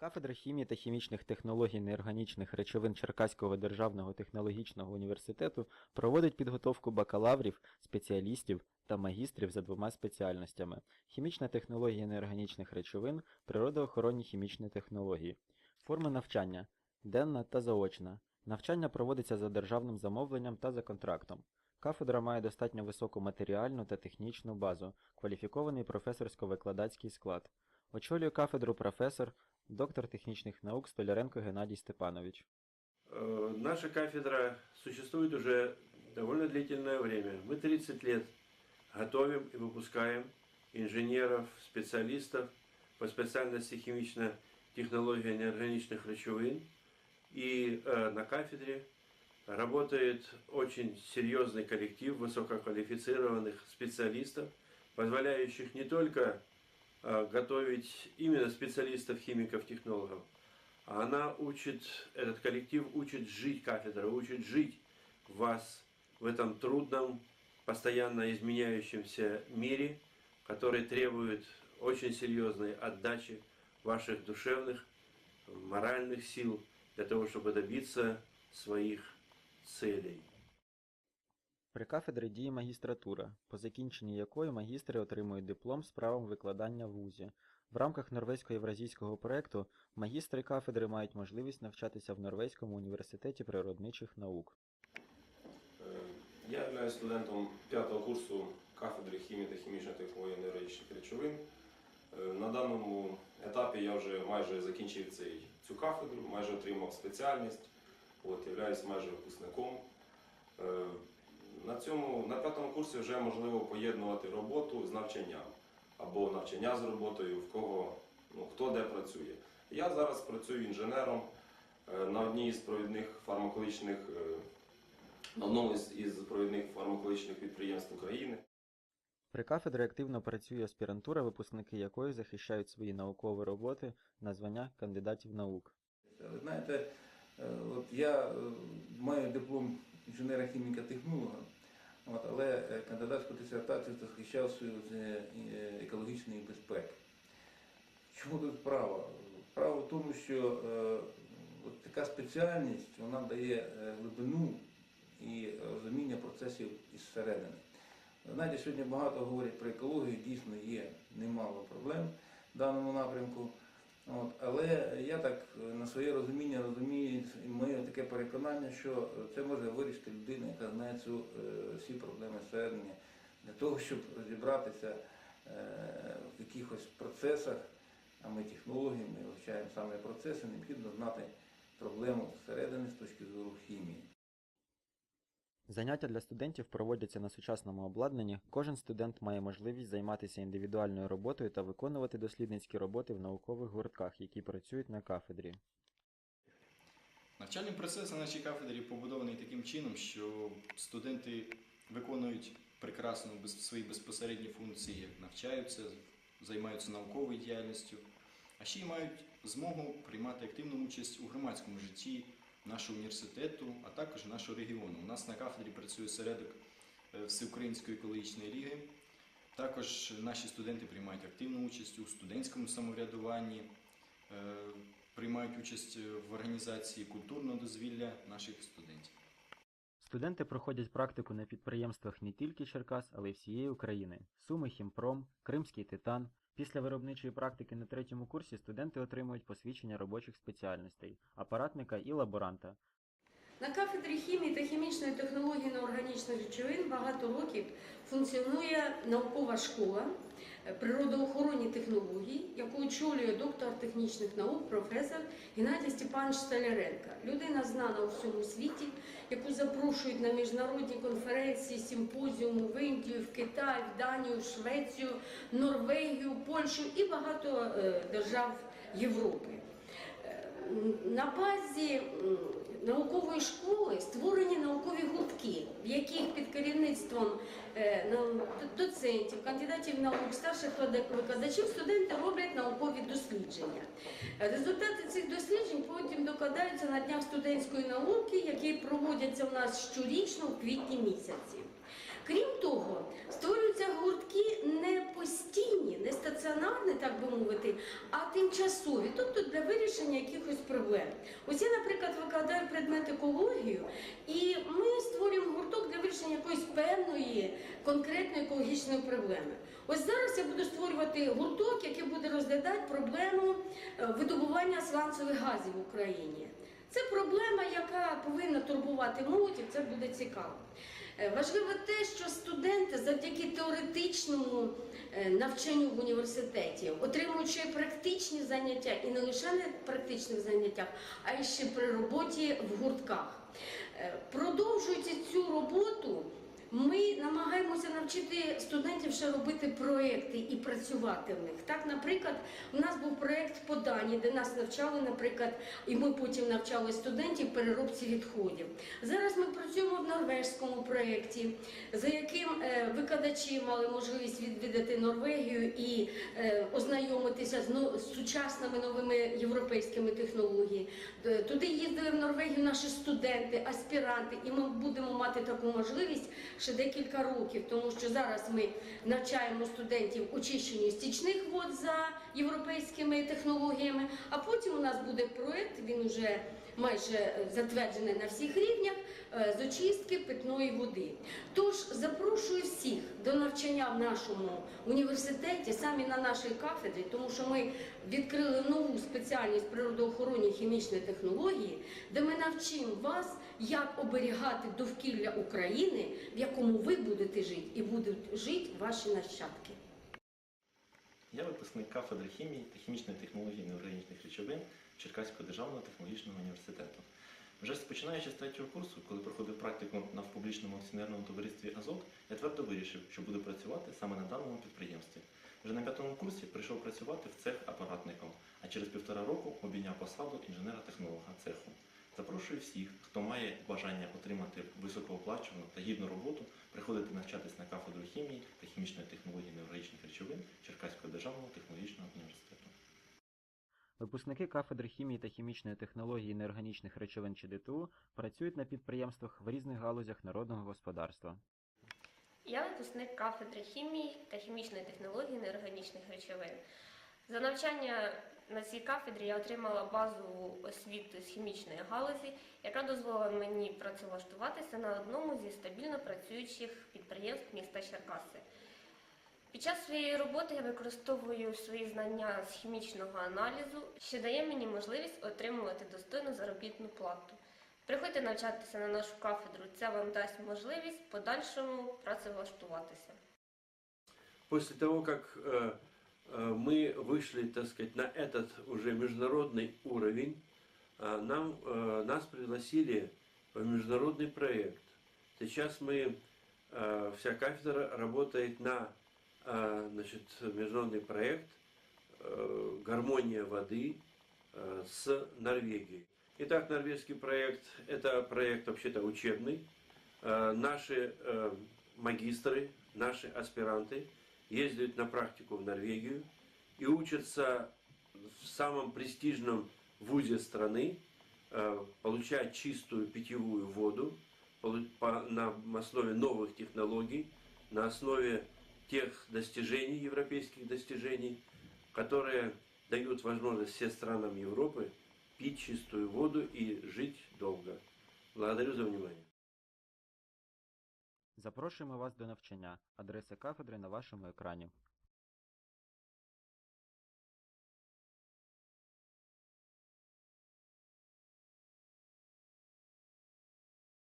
Кафедра хімії та хімічних технологій неорганічних речовин Черкаського державного технологічного університету проводить підготовку бакалаврів, спеціалістів та магістрів за двома спеціальностями: хімічна технологія неорганічних речовин, природоохоронні хімічні технології. Форми навчання денна та заочна. Навчання проводиться за державним замовленням та за контрактом. Кафедра має достатньо високу матеріальну та технічну базу, кваліфікований професорсько-викладацький склад. Очолює кафедру професор, доктор технічних наук Столяренко Геннадій Степанович. Наша кафедра существует уже довольно длительное время. Мы 30 лет готовим и выпускаем инженеров, специалистов по специальности химичная технология неорганичных речовин. И э, на кафедре работает очень серьезный коллектив высококвалифицированных специалистов, позволяющих не только готовить именно специалистов, химиков, технологов, а она учит, этот коллектив учит жить кафедра, учит жить вас в этом трудном, постоянно изменяющемся мире, который требует очень серьезной отдачи ваших душевных, моральных сил для того, чтобы добиться своих целей. При кафедрі діє магістратура, по закінченні якої магістри отримують диплом з правом викладання в вузі. В рамках норвезько-євразійського проекту магістри кафедри мають можливість навчатися в Норвезькому університеті природничих наук. Е, Я являюсь студентом п'ятого курсу кафедри хімії та хімічної технології енергетичних речовин. Е, На даному етапі я вже майже закінчив цей, цю кафедру, майже отримав спеціальність, от, являюсь майже випускником. Е, На, цьому, на п'ятому курсі вже можливо поєднувати роботу з навчанням або навчання з роботою, в кого ну, хто де працює. Я зараз працюю інженером е, на одній з провідних фармакологічних е, на одному із, провідних фармакологічних підприємств України. При кафедрі активно працює аспірантура, випускники якої захищають свої наукові роботи на звання кандидатів наук. Ви знаєте, е, от я е, маю диплом інженера-хіміка-технолога, от, але е, кандидатську дисертацію захищав свою з е, екологічної безпеки. Чому тут справа? Справа в тому, що е, от така спеціальність вона дає е, глибину і розуміння процесів із середини. Знаєте, сьогодні багато говорять про екологію, дійсно є немало проблем в даному напрямку. От, але я так е, на своє розуміння розумію, і моє таке переконання, що це може вирішити людина, яка знає цю, е, всі проблеми всередині, для того, щоб розібратися е, в якихось процесах, а ми технології, ми вивчаємо саме процеси, необхідно знати проблему всередини з точки зору хімії. Заняття для студентів проводяться на сучасному обладнанні. Кожен студент має можливість займатися індивідуальною роботою та виконувати дослідницькі роботи в наукових гуртках, які працюють на кафедрі. Навчальний процес на нашій кафедрі побудований таким чином, що студенти виконують прекрасно свої безпосередні функції, як навчаються, займаються науковою діяльністю, а ще й мають змогу приймати активну участь у громадському житті нашого університету, а також нашого регіону. У нас на кафедрі працює середок е, Всеукраїнської екологічної ліги. Також наші студенти приймають активну участь у студентському самоврядуванні, е, приймають участь в організації культурного дозвілля наших студентів. Студенти проходять практику на підприємствах не тільки Черкас, але й всієї України: Суми Хімпром, Кримський Титан. Після виробничої практики на третьому курсі студенти отримують посвідчення робочих спеціальностей, апаратника і лаборанта. На кафедрі хімії та хімічної технології неорганічних речовин багато років функціонує наукова школа е, природоохоронні технології, яку очолює доктор технічних наук, професор Геннадій Степанович Столяренко. Людина знана у всьому світі, яку запрошують на міжнародні конференції, симпозіуми в Індію, в Китай, в Данію, в Швецію, Норвегію, Польщу і багато е, держав Європи. На базі наукової школи створені наукові гуртки, в яких під керівництвом е, доцентів, кандидатів наук, старших викладачів, студенти роблять наукові дослідження. Е, Результати цих досліджень потім докладаються на днях студентської науки, які проводяться у нас щорічно у квітні місяці. Крім того, створюються гуртки не постійні, не стаціонарні, так би мовити, а тимчасові, тобто для вирішення якихось проблем. Ось я, наприклад, викладаю предмет екологію, і ми створюємо гурток для вирішення якоїсь певної конкретної екологічної проблеми. Ось зараз я буду створювати гурток, який буде розглядати проблему е, видобування сланцевих газів в Україні. Це проблема, яка повинна турбувати молодь, і це буде цікаво. Е, Важливо те, що студенти завдяки теоретичному е, навчанню в університеті, отримуючи практичні заняття і не лише на практичних заняттях, а ще при роботі в гуртках. продовжують Продовжуючи цю роботу, навчити студентів ще робити проекти і працювати в них. Так, наприклад, у нас був проект по Дані, де нас навчали, наприклад, і ми потім навчали студентів переробці відходів. Зараз ми працюємо в норвежському проєкті, за яким е, викладачі мали можливість відвідати Норвегію і е, ознайомитися з сучасними новими європейськими технологіями. Е, Туди їздили в Норвегію наші студенти, аспіранти, і ми будемо мати таку можливість ще декілька років, тому що зараз ми навчаємо студентів очищенню стічних вод за європейськими технологіями. А потім у нас буде проєкт, він уже майже затверджений на всіх рівнях з очистки питної води. Тож запрошую всіх до навчання в нашому університеті, самі на нашій кафедрі, тому що ми відкрили нову спеціальність природоохоронні хімічні технології, де ми навчимо вас, як оберігати довкілля України, в якому ви будете жити, і будуть жити ваші нащадки. Я випускник кафедри хімії та хімічної технології неорганічних речовин Черкаського державного технологічного університету. Вже починаючи з третього курсу, коли проходив практику на публічному акціонерному товаристві Азот, я твердо вирішив, що буду працювати саме на даному підприємстві. Вже на п'ятому курсі прийшов працювати в цех апаратником, а через півтора року обійняв посаду інженера-технолога цеху. Запрошую всіх, хто має бажання отримати високооплачувану та гідну роботу, приходити навчатись на кафедру хімії та хімічної технології неорганічних речовин Черкаського державного технологічного університету. Випускники кафедри хімії та хімічної технології неорганічних речовин ЧДТУ працюють на підприємствах в різних галузях народного господарства. Я випускник кафедри хімії та хімічної технології неорганічних речовин. За навчання на цій кафедрі я отримала базову освіту з хімічної галузі, яка дозволила мені працевлаштуватися на одному зі стабільно працюючих підприємств міста Черкаси. Під час своєї роботи я використовую свої знання з хімічного аналізу, що дає мені можливість отримувати достойну заробітну плату. Приходьте навчатися на нашу кафедру, це вам дасть можливість в подальшому працевлаштуватися. После того, как э, э, мы вышли, так сказать, на этот уже международный уровень, э, нам, э, нас пригласили в международный проект. Сейчас мы, э, вся кафедра работает на э, значит, международный проект э, «Гармония воды» э, с Норвегией. Итак, норвежский проект – это проект вообще-то учебный. Э, Наши магистры, наши аспиранты ездят на практику в Норвегию и учатся в самом престижном вузе страны получать чистую питьевую воду на основе новых технологий, на основе тех достижений, европейских достижений, которые дают возможность всем странам Европы пить чистую воду и жить долго. Благодарю за внимание. Запрошуємо вас до навчання. Адреса кафедри на вашому екрані.